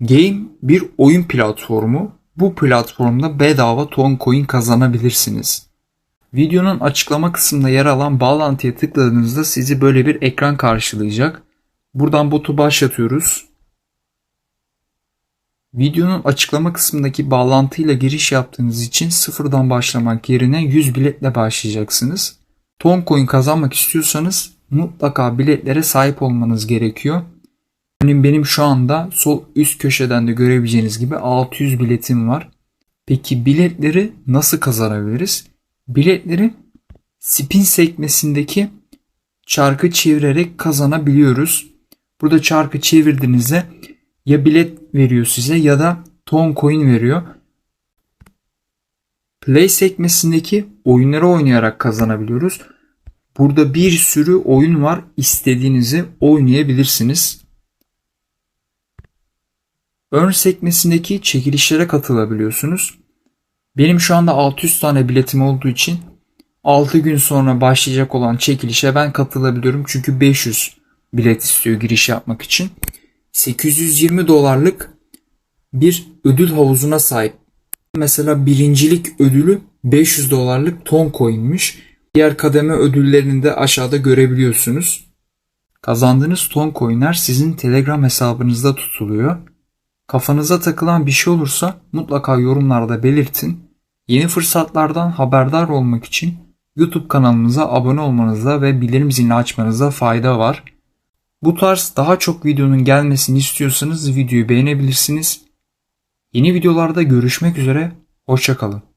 Game bir oyun platformu. Bu platformda bedava ton coin kazanabilirsiniz. Videonun açıklama kısmında yer alan bağlantıya tıkladığınızda sizi böyle bir ekran karşılayacak. Buradan botu başlatıyoruz. Videonun açıklama kısmındaki bağlantıyla giriş yaptığınız için sıfırdan başlamak yerine 100 biletle başlayacaksınız. Ton coin kazanmak istiyorsanız mutlaka biletlere sahip olmanız gerekiyor. Benim, benim şu anda sol üst köşeden de görebileceğiniz gibi 600 biletim var. Peki biletleri nasıl kazanabiliriz? Biletleri spin sekmesindeki çarkı çevirerek kazanabiliyoruz. Burada çarkı çevirdiğinizde ya bilet veriyor size ya da ton coin veriyor. Play sekmesindeki oyunları oynayarak kazanabiliyoruz. Burada bir sürü oyun var. İstediğinizi oynayabilirsiniz. Earn sekmesindeki çekilişlere katılabiliyorsunuz. Benim şu anda 600 tane biletim olduğu için 6 gün sonra başlayacak olan çekilişe ben katılabiliyorum. Çünkü 500 bilet istiyor giriş yapmak için. 820 dolarlık bir ödül havuzuna sahip. Mesela birincilik ödülü 500 dolarlık ton coin'miş. Diğer kademe ödüllerini de aşağıda görebiliyorsunuz. Kazandığınız ton coin'ler sizin Telegram hesabınızda tutuluyor. Kafanıza takılan bir şey olursa mutlaka yorumlarda belirtin. Yeni fırsatlardan haberdar olmak için YouTube kanalımıza abone olmanızda ve bildirim zilini açmanızda fayda var. Bu tarz daha çok videonun gelmesini istiyorsanız videoyu beğenebilirsiniz. Yeni videolarda görüşmek üzere, hoşçakalın.